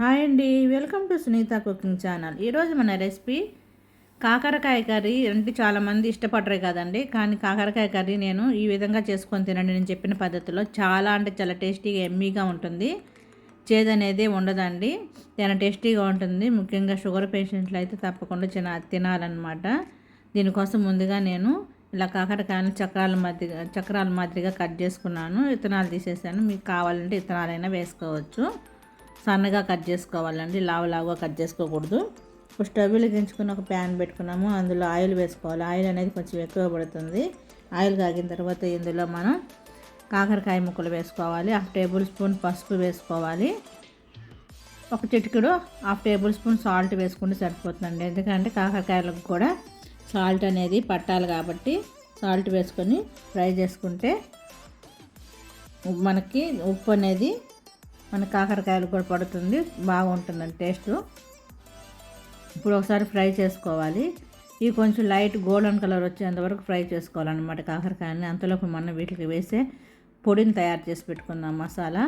Hi అండి welcome to Sunitha cooking channel. ఈరోజు మన రెసిపీ కాకరకాయ కర్రీ. అంటే చాలామంది ఇష్టపడరు కదండి కానీ కాకరకాయ కర్రీ నేను ఈ విధంగా చేసుకొని తినండి. నేను చెప్పిన పద్ధతిలో చాలా అంటే చాలా టేస్టీగా ఎమ్మీగా ఉంటుంది. చేదనేది ఉండదండి. చాలా టేస్టీగా ఉంటుంది. ముఖ్యంగా షుగర్ పేషెంట్లు అయితే తప్పకుండా తిన తినాలన్నమాట. దీనికోసం ముందుగా నేను ఇలా కాకరకాయలు చక్రాల మాదిరిగా చక్రాల మాదిరిగా కట్ చేసుకున్నాను. విత్తనాలు తీసేసాను. మీకు కావాలంటే విత్తనాలైనా వేసుకోవచ్చు. సన్నగా కట్ చేసుకోవాలండి లావు లావుగా కట్ చేసుకోకూడదు. ఇప్పుడు స్టవ్ వెలిగించుకుని ఒక ప్యాన్ పెట్టుకున్నాము అందులో ఆయిల్ వేసుకోవాలి. ఆయిల్ అనేది కొంచెం ఎక్కువ పడుతుంది. ఆయిల్ కాగిన తర్వాత ఇందులో మనం కాకరకాయ ముక్కలు వేసుకోవాలి. హాఫ్ టేబుల్ స్పూన్ పసుపు వేసుకోవాలి. ఒక చిటికెడు హాఫ్ టేబుల్ స్పూన్ సాల్ట్ వేసుకుంటే సరిపోతుందండి. ఎందుకంటే కాకరకాయలకు కూడా సాల్ట్ అనేది పట్టాలి కాబట్టి సాల్ట్ వేసుకొని ఫ్రై చేసుకుంటే మనకి ఉప్పు అనేది మన కాకరకాయలు కూడా పడుతుంది. బాగుంటుందండి టేస్ట్. ఇప్పుడు ఒకసారి ఫ్రై చేసుకోవాలి. ఇవి కొంచెం లైట్ గోల్డెన్ కలర్ వచ్చేంత వరకు ఫ్రై చేసుకోవాలన్నమాట కాకరకాయని. అంతలోపు మనం వీటికి వేసే పొడిని తయారు చేసి పెట్టుకుందాం మసాలా.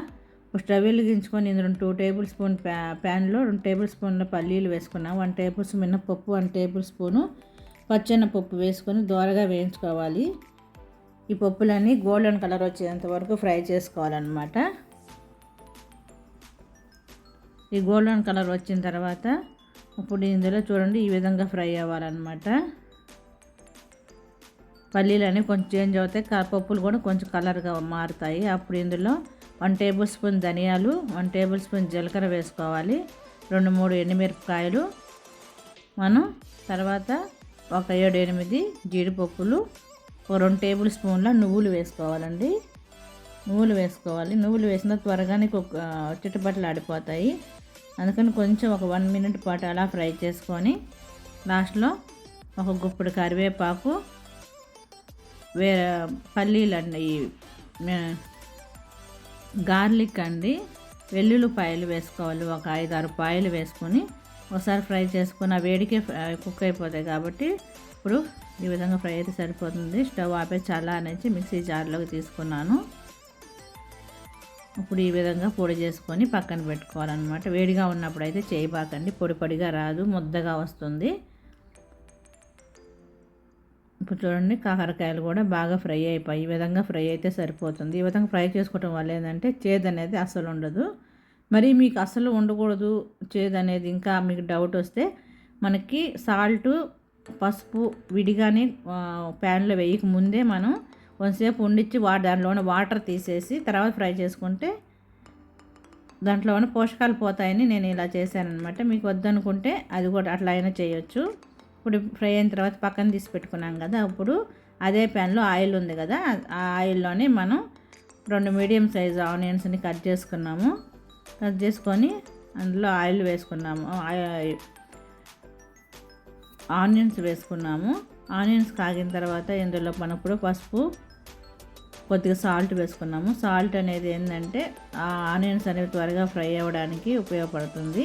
స్టవ్ వెలిగించుకొని ఇందులో టూ టేబుల్ స్పూన్ ప్యా ప్యాన్లో రెండు టేబుల్ స్పూన్ల పల్లీలు వేసుకున్నాం. వన్ టేబుల్ స్పూన్ మినపప్పు వన్ టేబుల్ స్పూను పప్పు వేసుకొని దోరగా వేయించుకోవాలి. ఈ పప్పులన్నీ గోల్డెన్ కలర్ వచ్చేంత వరకు ఫ్రై చేసుకోవాలన్నమాట. ఈ గోల్డెన్ కలర్ వచ్చిన తర్వాత ఇప్పుడు ఇందులో చూడండి ఈ విధంగా ఫ్రై అవ్వాలన్నమాట. పల్లీలు కొంచెం చేంజ్ అవుతాయి పప్పులు కూడా కొంచెం కలర్గా మారుతాయి. అప్పుడు ఇందులో వన్ టేబుల్ స్పూన్ ధనియాలు వన్ టేబుల్ స్పూన్ జీలకర్ర వేసుకోవాలి. రెండు మూడు ఎండుమిరపకాయలు. మనం తర్వాత ఒక ఏడు ఎనిమిది జీడిపప్పులు ఒక రెండు టేబుల్ స్పూన్ల నువ్వులు వేసుకోవాలండి. నువ్వులు వేసుకోవాలి. నువ్వులు వేసిన త్వరగానే చిట్టుపట్లు ఆడిపోతాయి. అందుకని కొంచెం ఒక వన్ మినిట్ పాటు అలా ఫ్రై చేసుకొని లాస్ట్లో ఒక గుప్పుడు కరివేపాకు వే పల్లీలు అండి గార్లిక్ అండి వెల్లుల్లిపాయలు వేసుకోవాలి ఒక ఐదు ఆరు పాయలు వేసుకొని ఒకసారి ఫ్రై చేసుకుని ఆ వేడికే కుక్ అయిపోతాయి కాబట్టి ఇప్పుడు ఈ విధంగా ఫ్రై అయితే సరిపోతుంది. స్టవ్ ఆపే చాలా అనేసి మిక్సీ జార్లోకి తీసుకున్నాను. ఇప్పుడు ఈ విధంగా పొడి చేసుకొని పక్కన పెట్టుకోవాలన్నమాట. వేడిగా ఉన్నప్పుడు అయితే చేయబాకండి పొడి పొడిగా రాదు ముద్దగా వస్తుంది. ఇప్పుడు చూడండి కాకరకాయలు కూడా బాగా ఫ్రై అయిపోయి ఈ విధంగా ఫ్రై అయితే సరిపోతుంది. ఈ విధంగా ఫ్రై చేసుకోవటం వల్ల ఏంటంటే చేదు అనేది అసలు ఉండదు. మరి మీకు అసలు ఉండకూడదు చేదు అనేది. ఇంకా మీకు డౌట్ వస్తే మనకి సాల్ట్ పసుపు విడిగానే ప్యాన్లో వేయక ముందే మనం కొంతసేపు ఉండిచ్చి వా దాంట్లోనే వాటర్ తీసేసి తర్వాత ఫ్రై చేసుకుంటే దాంట్లో ఉన్న పోషకాలు పోతాయని నేను ఇలా చేశానమాట మీకు వద్దనుకుంటే అది కూడా అట్లా అయినా చేయొచ్చు. ఇప్పుడు ఫ్రై అయిన తర్వాత పక్కన తీసి పెట్టుకున్నాం కదా అప్పుడు అదే ప్యాన్లో ఆయిల్ ఉంది కదా ఆ ఆయిల్లోనే మనం రెండు మీడియం సైజ్ ఆనియన్స్ని కట్ చేసుకున్నాము. కట్ చేసుకొని అందులో ఆయిల్ వేసుకున్నాము. ఆనియన్స్ వేసుకున్నాము. ఆనియన్స్ కాగిన తర్వాత ఇందులో మనప్పుడు పసుపు కొద్దిగా సాల్ట్ వేసుకున్నాము. సాల్ట్ అనేది ఏంటంటే ఆ ఆనియన్స్ అనేవి త్వరగా ఫ్రై అవ్వడానికి ఉపయోగపడుతుంది.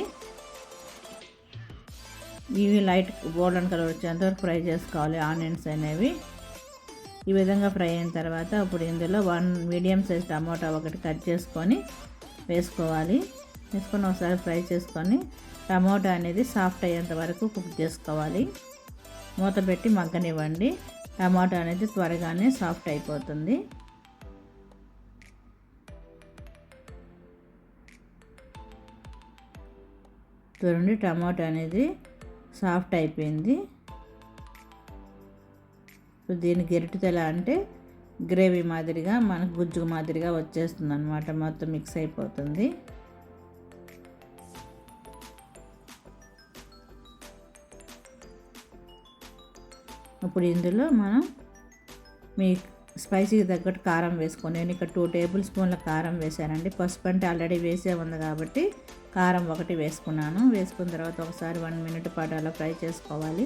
ఇవి లైట్ గోల్డెన్ కలర్ వచ్చేంతవరకు ఫ్రై చేసుకోవాలి ఆనియన్స్ అనేవి. ఈ విధంగా ఫ్రై అయిన తర్వాత ఇప్పుడు ఇందులో వన్ మీడియం సైజ్ టమాటా ఒకటి కట్ చేసుకొని వేసుకోవాలి. వేసుకొని ఒకసారి ఫ్రై చేసుకొని టమాటా అనేది సాఫ్ట్ అయ్యేంత వరకు కుక్ చేసుకోవాలి. మూత పెట్టి మగ్గనివ్వండి. టమాటా అనేది త్వరగానే సాఫ్ట్ అయిపోతుంది. చూడండి టమాటా అనేది సాఫ్ట్ అయిపోయింది. దీని గెరిటితెల అంటే గ్రేవీ మాదిరిగా మనకు గుజ్జు మాదిరిగా వచ్చేస్తుంది అనమాట మొత్తం మిక్స్ అయిపోతుంది. ఇప్పుడు ఇందులో మనం మీ స్పైసీకి తగ్గట్టు కారం వేసుకొని నేను ఇక్కడ టూ టేబుల్ స్పూన్ల కారం వేసానండి పసుపు అంటే ఆల్రెడీ వేసే ఉంది కాబట్టి కారం ఒకటి వేసుకున్నాను. వేసుకున్న తర్వాత ఒకసారి వన్ మినిట్ పాటు అలా ఫ్రై చేసుకోవాలి.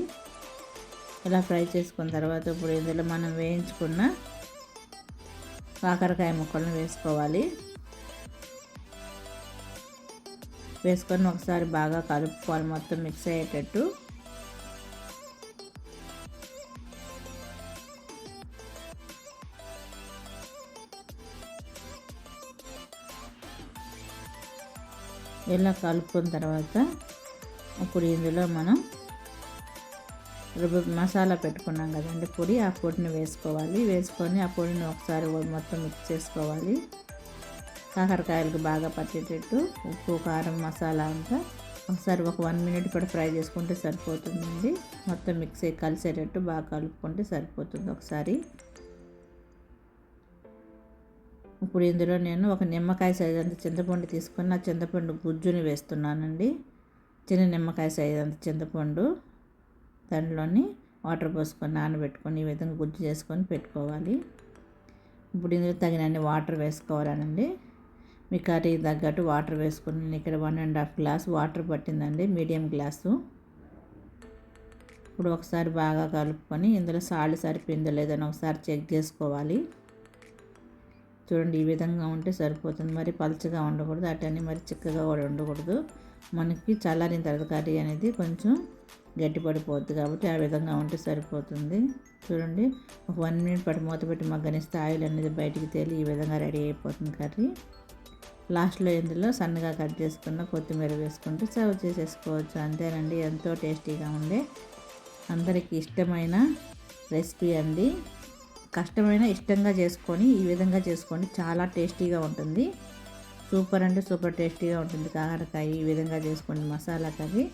ఇలా ఫ్రై చేసుకున్న తర్వాత ఇప్పుడు ఇందులో మనం వేయించుకున్న కాకరకాయ ముక్కలను వేసుకోవాలి. వేసుకొని ఒకసారి బాగా కలుపుకోవాలి. మొత్తం మిక్స్ అయ్యేటట్టు. ఇలా కలుపుకున్న తర్వాత ఇప్పుడు ఇందులో మనం రుబ్బు మసాలా పెట్టుకున్నాం కదండి పొడి ఆ పొడిని వేసుకోవాలి. వేసుకొని ఆ పొడిని ఒకసారి మొత్తం మిక్స్ చేసుకోవాలి. కాకరకాయలకు బాగా పట్టేటట్టు ఉప్పు కారం మసాలా అంతా ఒకసారి ఒక వన్ మినిట్ కూడా ఫ్రై చేసుకుంటే సరిపోతుందండి. మొత్తం మిక్స్ అయ్యి కలిసేటట్టు బాగా కలుపుకుంటే సరిపోతుంది ఒకసారి. ఇప్పుడు ఇందులో నేను ఒక నిమ్మకాయ సైజ్ అంత చింతపండు తీసుకొని ఆ చింతపండు గుజ్జుని వేస్తున్నానండి. చిన్న నిమ్మకాయ సైజ్ అంత చింతపండు దాంట్లోని వాటర్ పోసుకొని నానబెట్టుకొని ఈ విధంగా గుజ్జు చేసుకొని పెట్టుకోవాలి. ఇప్పుడు ఇందులో తగినన్ని వాటర్ వేసుకోవాలనండి. మీ కర్రీకి తగ్గట్టు వాటర్ వేసుకుని నేను ఇక్కడ one and half glass water పట్టిందండి మీడియం గ్లాసు. ఇప్పుడు ఒకసారి బాగా కలుపుకొని ఇందులో సాల్ట్ సరిపోయిందో లేదని ఒకసారి చెక్ చేసుకోవాలి. చూడండి ఈ విధంగా ఉంటే సరిపోతుంది. మరి పలచగా ఉండకూడదు అటన్నీ మరి చిక్కగా కూడా ఉండకూడదు. మనకి చల్లారిన తర్వాత కర్రీ అనేది కొంచెం గట్టిపడిపోద్ది కాబట్టి ఆ విధంగా ఉంటే సరిపోతుంది. చూడండి ఒక వన్ మినిట్ పాటు మూత పెట్టి మగ్గనిస్తే ఆయిల్ అనేది బయటికి తేలి ఈ విధంగా రెడీ అయిపోతుంది కర్రీ. లాస్ట్లో ఇందులో సన్నగా కట్ చేసుకున్న కొత్తిమీర వేసుకుంటూ సర్వ్ చేసేసుకోవచ్చు. అంతేనండి ఎంతో టేస్టీగా ఉండే అందరికీ ఇష్టమైన రెసిపీ అండి. కష్టమైన ఇష్టంగా చేసుకొని ఈ విధంగా చేసుకోండి చాలా టేస్టీగా ఉంటుంది. సూపర్ అంటే సూపర్ టేస్టీగా ఉంటుంది. కాకరకాయ ఈ విధంగా చేసుకోండి మసాలా కర్రీ.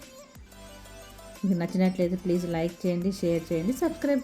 మీకు నచ్చినట్లయితే ప్లీజ్ లైక్ చేయండి షేర్ చేయండి సబ్స్క్రైబ్